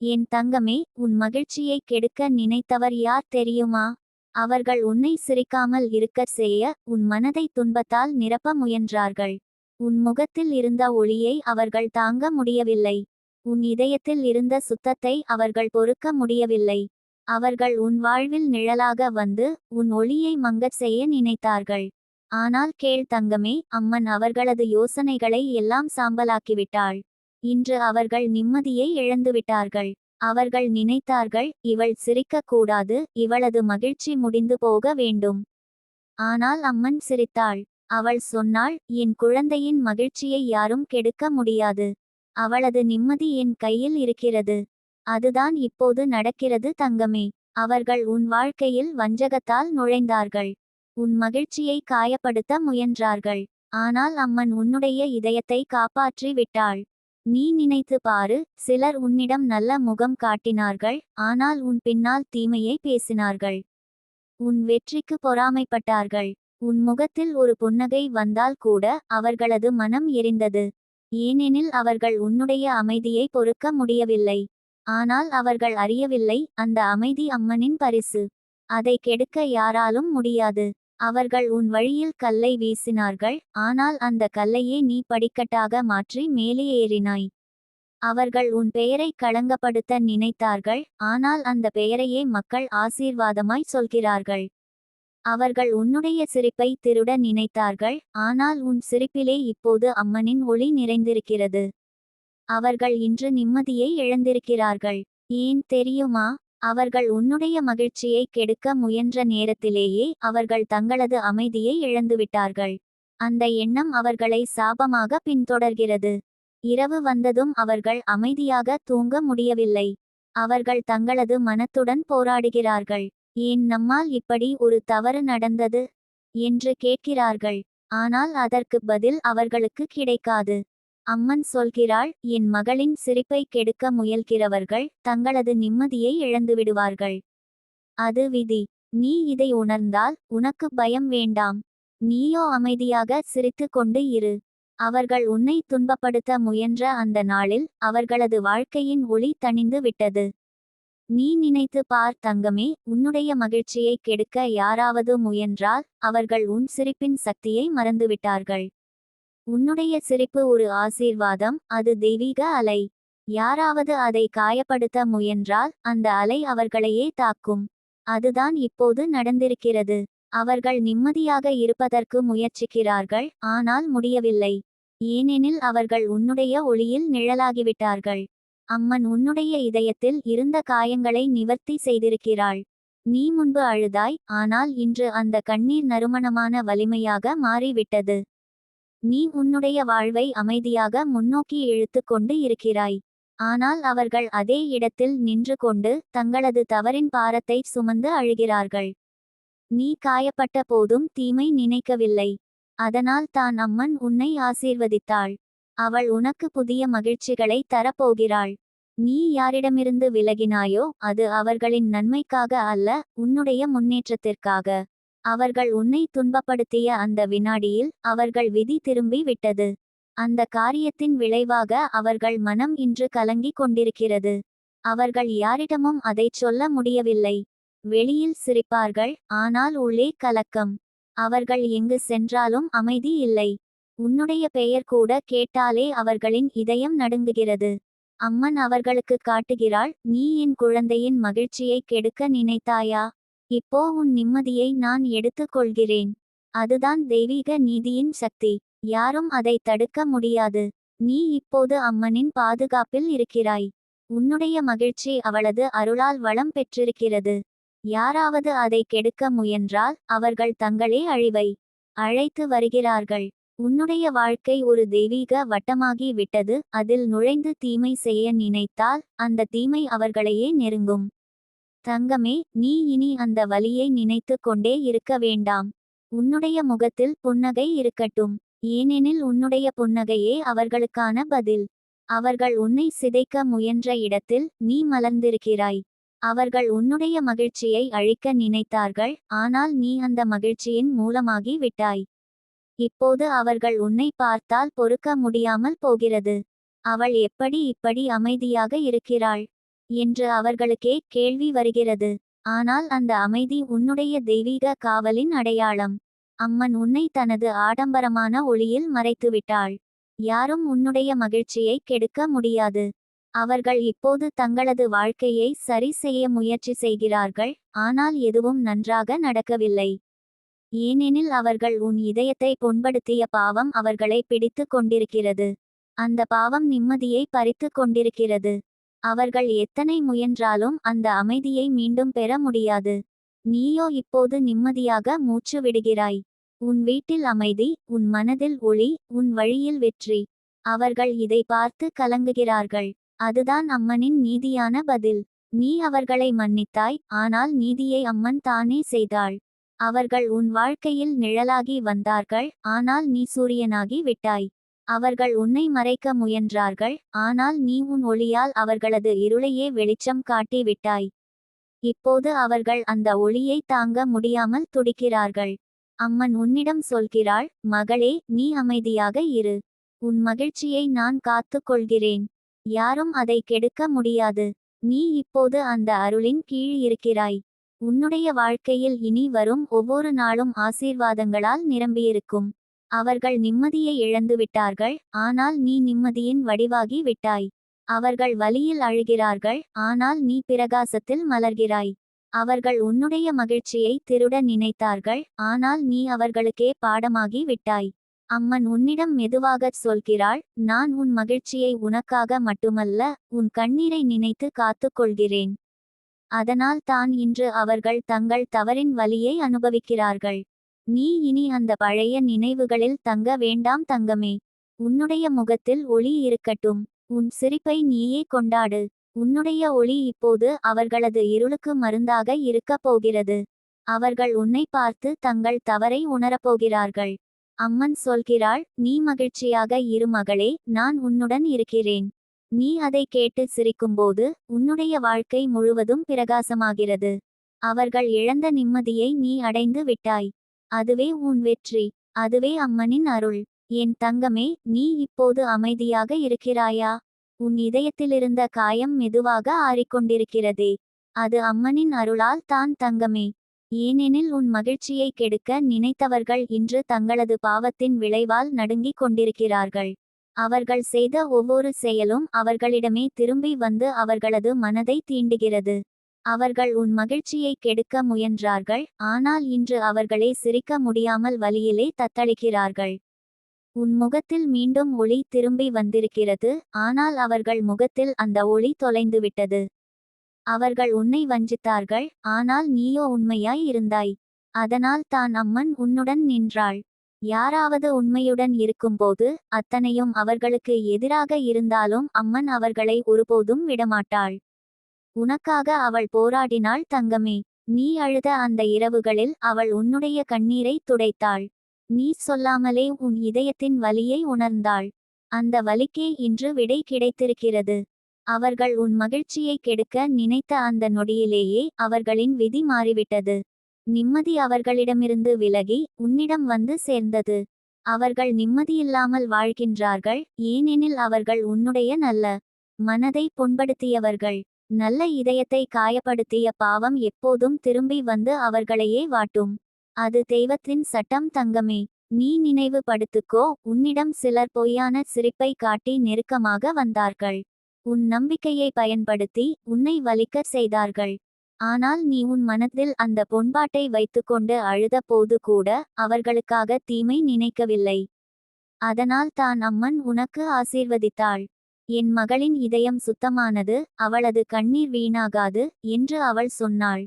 என் தங்கமே உன் மகிழ்ச்சியை கெடுக்க நினைத்தவர் யார் தெரியுமா? அவர்கள் உன்னை சிரிக்காமல் இருக்கச் செய்ய உன் மனதை துன்பத்தால் நிரப்ப முயன்றார்கள். உன் முகத்தில் இருந்த ஒளியை அவர்கள் தாங்க முடியவில்லை. உன் இதயத்தில் இருந்த சுத்தத்தை அவர்கள் பொறுக்க முடியவில்லை. அவர்கள் உன் வாழ்வில் நிழலாக வந்து உன் ஒளியை மங்கச் செய்ய நினைத்தார்கள். ஆனால் கேள் தங்கமே அம்மன் அவர்களது யோசனைகளை எல்லாம் சாம்பலாக்கிவிட்டாள். இன்று அவர்கள் நிம்மதியை இழந்துவிட்டார்கள். அவர்கள் நினைத்தார்கள் இவள் சிரிக்கக் கூடாது இவளது மகிழ்ச்சி முடிந்து போக வேண்டும். ஆனால் அம்மன் சிரித்தாள். அவள் சொன்னாள் என் குழந்தையின் மகிழ்ச்சியை யாரும் கெடுக்க முடியாது. அவளது நிம்மதி என் கையில் இருக்கிறது. அதுதான் இப்போது நடக்கிறது தங்கமே. அவர்கள் உன் வாழ்க்கையில் வஞ்சகத்தால் நுழைந்தார்கள். உன் மகிழ்ச்சியை காயப்படுத்த முயன்றார்கள். ஆனால் அம்மன் உன்னுடைய இதயத்தை காப்பாற்றி விட்டாள். நீ நினைத்து பாரு சிலர் உன்னிடம் நல்ல முகம் காட்டினார்கள் ஆனால் உன் பின்னால் தீமையை பேசினார்கள். உன் வெற்றிக்கு பொறாமைப்பட்டார்கள். உன் முகத்தில் ஒரு புன்னகை வந்தால் கூட அவர்களது மனம் எரிந்தது. ஏனெனில் அவர்கள் உன்னுடைய அமைதியை பொறுக்க முடியவில்லை. ஆனால் அவர்கள் அறியவில்லை அந்த அமைதி அம்மனின் பரிசு. அதை கெடுக்க யாராலும் முடியாது. அவர்கள் உன் வழியில் கல்லை வீசினார்கள் ஆனால் அந்த கல்லையே நீ படிக்கட்டாக மாற்றி மேலே ஏறினாய். அவர்கள் உன் பெயரை களங்கப்படுத்த நினைத்தார்கள் ஆனால் அந்த பெயரையே மக்கள் ஆசீர்வாதமாய் சொல்கிறார்கள். அவர்கள் உன்னுடைய சிரிப்பை திருட நினைத்தார்கள் ஆனால் உன் சிரிப்பிலே இப்போது அம்மனின் ஒளி நிறைந்திருக்கிறது. அவர்கள் இன்று நிம்மதியை இழந்திருக்கிறார்கள். ஏன் தெரியுமா? அவர்கள் உன்னுடைய மகிழ்ச்சியை கெடுக்க முயன்ற நேரத்திலேயே அவர்கள் தங்களது அமைதியை இழந்துவிட்டார்கள். அந்த எண்ணம் அவர்களை சாபமாக பின்தொடர்கிறது. இரவு வந்ததும் அவர்கள் அமைதியாக தூங்க முடியவில்லை. அவர்கள் தங்களது மனத்துடன் போராடுகிறார்கள். ஏன் நம்மால் இப்படி ஒரு தவறு நடந்தது? என்று கேட்கிறார்கள். ஆனால் அதற்கு பதில் அவர்களுக்கு கிடைக்காது. அம்மன் சொல்கிறாள் என் மகளின் சிரிப்பை கெடுக்க முயல்கிறவர்கள் தங்களது நிம்மதியை இழந்துவிடுவார்கள். அது விதி. நீ இதை உணர்ந்தால் உனக்கு பயம் வேண்டாம். நீயோ அமைதியாக சிரித்து கொண்டு இரு. அவர்கள் உன்னை துன்பப்படுத்த முயன்ற அந்த நாளில் அவர்களது வாழ்க்கையின் ஒளி தணிந்து விட்டது. நீ நினைத்து பார் தங்கமே உன்னுடைய மகிழ்ச்சியை கெடுக்க யாராவது முயன்றால் அவர்கள் உன் சிரிப்பின் சக்தியை மறந்துவிட்டார்கள். உன்னுடைய சிரிப்பு ஒரு ஆசீர்வாதம் அது தெய்வீக அலை. யாராவது அதை காயப்படுத்த முயன்றால் அந்த அலை அவர்களையே தாக்கும். அதுதான் இப்போது நடந்திருக்கிறது. அவர்கள் நிம்மதியாக இருப்பதற்கு முயற்சிக்கிறார்கள் ஆனால் முடியவில்லை. ஏனெனில் அவர்கள் உன்னுடைய ஒளியில் நிழலாகிவிட்டார்கள். அம்மன் உன்னுடைய இதயத்தில் இருந்த காயங்களை நிவர்த்தி செய்திருக்கிறாள். நீ முன்பு அழுதாய் ஆனால் இன்று அந்த கண்ணீர் நறுமணமான வலிமையாக மாறிவிட்டது. நீ உன்னுடைய வாழ்வை அமைதியாக முன்னோக்கி இழுத்து கொண்டு இருக்கிறாய். ஆனால் அவர்கள் அதே இடத்தில் நின்று கொண்டு தங்களது தவறின் பாரத்தை சுமந்து அழுகிறார்கள். நீ காயப்பட்ட போதும் தீமை நினைக்கவில்லை. அதனால் தான் அம்மன் உன்னை ஆசீர்வதித்தாள். அவள் உனக்கு புதிய மகிழ்ச்சிகளை தரப்போகிறாள். நீ யாரிடமிருந்து விலகினாயோ அது அவர்களின் நன்மைக்காக அல்ல உன்னுடைய முன்னேற்றத்திற்காக. அவர்கள் உன்னை துன்பப்படுத்திய அந்த வினாடியில் அவர்கள் விதி திரும்பி விட்டது. அந்த காரியத்தின் விளைவாக அவர்கள் மனம் இன்று கலங்கிக் கொண்டிருக்கிறது. அவர்கள் யாரிடமும் அதைச் சொல்ல முடியவில்லை. வெளியில் சிரிப்பார்கள் ஆனால் உள்ளே கலக்கம். அவர்கள் எங்கு சென்றாலும் அமைதி இல்லை. உன்னுடைய பெயர் கூட கேட்டாலே அவர்களின் இதயம் நடுங்குகிறது. அம்மன் அவர்களுக்கு காட்டுகிறாள் நீ என் குழந்தையின் மகிழ்ச்சியை கெடுக்க நினைத்தாயா? இப்போ உன் நிம்மதியை நான் எடுத்துக் கொள்கிறேன் அதுதான் தெய்வீக நீதியின் சக்தி. யாரும் அதை தடுக்க முடியாது. நீ இப்போது அம்மனின் பாதுகாப்பில் இருக்கிறாய். உன்னுடைய மகிழ்ச்சி அவளது அருளால் வளம் பெற்றிருக்கிறது. யாராவது அதை கெடுக்க முயன்றால் அவர்கள் தங்களே அழிவை அழைத்து வருகிறார்கள். உன்னுடைய வாழ்க்கை ஒரு தெய்வீக வட்டமாகி விட்டது. அதில் நுழைந்து தீமை செய்ய நினைத்தால் அந்த தீமை அவர்களையே நெருங்கும். தங்கமே நீ இனி அந்த வலியை நினைத்து கொண்டே இருக்க வேண்டாம். உன்னுடைய முகத்தில் புன்னகை இருக்கட்டும். ஏனெனில் உன்னுடைய புன்னகையே அவர்களுக்கான பதில். அவர்கள் உன்னை சிதைக்க முயன்ற இடத்தில் நீ மலர்ந்திருக்கிறாய். அவர்கள் உன்னுடைய மகிழ்ச்சியை அழிக்க நினைத்தார்கள் ஆனால் நீ அந்த மகிழ்ச்சியின் மூலமாகி விட்டாய். இப்போது அவர்கள் உன்னை பார்த்தால் பொறுக்க முடியாமல் போகிறது. அவள் எப்படி இப்படி அமைதியாக இருக்கிறாள்? என்று அவர்களுக்கே கேள்வி வருகிறது. ஆனால் அந்த அமைதி உன்னுடைய தெய்வீக காவலின் அடையாளம். அம்மன் உன்னை தனது ஆடம்பரமான ஒளியில் மறைத்துவிட்டாள். யாரும் உன்னுடைய மகிழ்ச்சியை கெடுக்க முடியாது. அவர்கள் இப்போது தங்களது வாழ்க்கையை சரி செய்ய முயற்சி செய்கிறார்கள் ஆனால் எதுவும் நன்றாக நடக்கவில்லை. ஏனெனில் அவர்கள் உன் இதயத்தை புண்படுத்திய பாவம் அவர்களை பிடித்து கொண்டிருக்கிறது. அந்த பாவம் நிம்மதியை பறித்து கொண்டிருக்கிறது. அவர்கள் எத்தனை முயன்றாலும் அந்த அமைதியை மீண்டும் பெற முடியாது. நீயோ இப்போது நிம்மதியாக மூச்சு விடுகிறாய். உன் வீட்டில் அமைதி உன் மனதில் ஒளி உன் வழியில் வெற்றி. அவர்கள் இதை பார்த்து கலங்குகிறார்கள். அதுதான் அம்மனின் நீதியான பதில். நீ அவர்களை மன்னித்தாய் ஆனால் நீதியை அம்மன் தானே செய்தாள். அவர்கள் உன் வாழ்க்கையில் நிழலாகி வந்தார்கள் ஆனால் நீ சூரியனாகி விட்டாய். அவர்கள் உன்னை மறைக்க முயன்றார்கள் ஆனால் நீ உன் ஒளியால் அவர்களது இருளையே வெளிச்சம் காட்டி விட்டாய். இப்போது அவர்கள் அந்த ஒளியை தாங்க முடியாமல் துடிக்கிறார்கள். அம்மன் உன்னிடம் சொல்கிறாள் மகளே நீ அமைதியாக இரு. உன் மகிழ்ச்சியை நான் காத்து கொள்கிறேன். யாரும் அதை கெடுக்க முடியாது. நீ இப்போது அந்த அருளின் கீழ் இருக்கிறாய். உன்னுடைய வாழ்க்கையில் இனி வரும் ஒவ்வொரு நாளும் ஆசீர்வாதங்களால் நிரம்பியிருக்கும். அவர்கள் நிம்மதியை இழந்துவிட்டார்கள் ஆனால் நீ நிம்மதியின் வடிவாகி விட்டாய். அவர்கள் வலியில் அழுகிறார்கள் ஆனால் நீ பிரகாசத்தில் மலர்கிறாய். அவர்கள் உன்னுடைய மகிழ்ச்சியை திருட நினைத்தார்கள் ஆனால் நீ அவர்களுக்கே பாடமாகி விட்டாய். அம்மன் உன்னிடம் மெதுவாகச் சொல்கிறாள் நான் உன் மகிழ்ச்சியை உனக்காக மட்டுமல்ல உன் கண்ணீரை நினைத்து காத்துக் கொள்கிறேன் அதனால் தான் இன்று அவர்கள் தங்கள் தவறின் வலியை அனுபவிக்கிறார்கள். நீ இனி அந்த பழைய நினைவுகளில் தங்க வேண்டாம் தங்கமே. உன்னுடைய முகத்தில் ஒளி இருக்கட்டும். உன் சிரிப்பை நீயே கொண்டாடு. உன்னுடைய ஒளி இப்போது அவர்களது இருளுக்கு மருந்தாக இருக்கப் போகிறது. அவர்கள் உன்னை பார்த்து தங்கள் தவறை உணரப்போகிறார்கள். அம்மன் சொல்கிறாள் நீ மகிழ்ச்சியாக இரு மகளே நான் உன்னுடன் இருக்கிறேன். நீ அதை கேட்டு சிரிக்கும்போது உன்னுடைய வாழ்க்கை முழுவதும் பிரகாசமாகிறது. அவர்கள் இழந்த நிம்மதியை நீ அடைந்து விட்டாய். அதுவே உன் வெற்றி அதுவே அம்மனின் அருள். என் தங்கமே நீ இப்போது அமைதியாக இருக்கிறாயா? உன் இதயத்திலிருந்த காயம் மெதுவாக ஆறிக்கொண்டிருக்கிறதே. அது அம்மனின் அருளால் தான் தங்கமே. ஏனெனில் உன் மகிழ்ச்சியை கெடுக்க நினைத்தவர்கள் இன்று தங்களது பாவத்தின் விளைவால் நடுங்கிக் கொண்டிருக்கிறார்கள். அவர்கள் செய்த ஒவ்வொரு செயலும் அவர்களிடமே திரும்பி வந்து அவர்களது மனதை தீண்டுகிறது. அவர்கள் உன் மகிழ்ச்சியை கெடுக்க முயன்றார்கள் ஆனால் இன்று அவர்களே சிரிக்க முடியாமல் வழியிலே தத்தளிக்கிறார்கள். உன் முகத்தில் மீண்டும் ஒளி திரும்பி வந்திருக்கிறது ஆனால் அவர்கள் முகத்தில் அந்த ஒளி தொலைந்துவிட்டது. அவர்கள் உன்னை வஞ்சித்தார்கள் ஆனால் நீயோ உண்மையாய் இருந்தாய். அதனால் தான் அம்மன் உன்னுடன் நின்றாள். யாராவது உண்மையுடன் இருக்கும்போது அத்தனையும் அவர்களுக்கு எதிராக இருந்தாலும் அம்மன் அவர்களை ஒருபோதும் விடமாட்டாள். உனக்காக அவள் போராடினாள் தங்கமே. நீ அழுத அந்த இரவுகளில் அவள் உன்னுடைய கண்ணீரை துடைத்தாள். நீ சொல்லாமலே உன் இதயத்தின் வலியை உணர்ந்தாள். அந்த வலிக்கே இன்று விடை கிடைத்திருக்கிறது. அவர்கள் உன் மகிழ்ச்சியை கெடுக்க நினைத்த அந்த நொடியிலேயே அவர்களின் விதி மாறிவிட்டது. நிம்மதி அவர்களிடமிருந்து விலகி உன்னிடம் வந்து சேர்ந்தது. அவர்கள் நிம்மதியில்லாமல் வாழ்கின்றார்கள் ஏனெனில் அவர்கள் உன்னுடைய நல்ல மனதை புண்படுத்தியவர்கள். நல்ல இதயத்தை காயப்படுத்திய பாவம் எப்போதும் திரும்பி வந்து அவர்களையே வாட்டும். அது தெய்வத்தின் சட்டம் தங்கமே. நீ நினைவு படுத்துக்கோ உன்னிடம் சிலர் பொய்யான சிரிப்பை காட்டி நெருக்கமாக வந்தார்கள். உன் நம்பிக்கையை பயன்படுத்தி உன்னை வலிக்க செய்தார்கள். ஆனால் நீ உன் மனத்தில் அந்த பொன்பாட்டை வைத்துக்கொண்டு அழுத போது கூட அவர்களுக்காக தீமை நினைக்கவில்லை. அதனால் தான் அம்மன் உனக்கு ஆசீர்வதித்தாள். என் மகளின் இதயம் சுத்தமானது அவளது கண்ணீர் வீணாகாது என்று அவள் சொன்னாள்.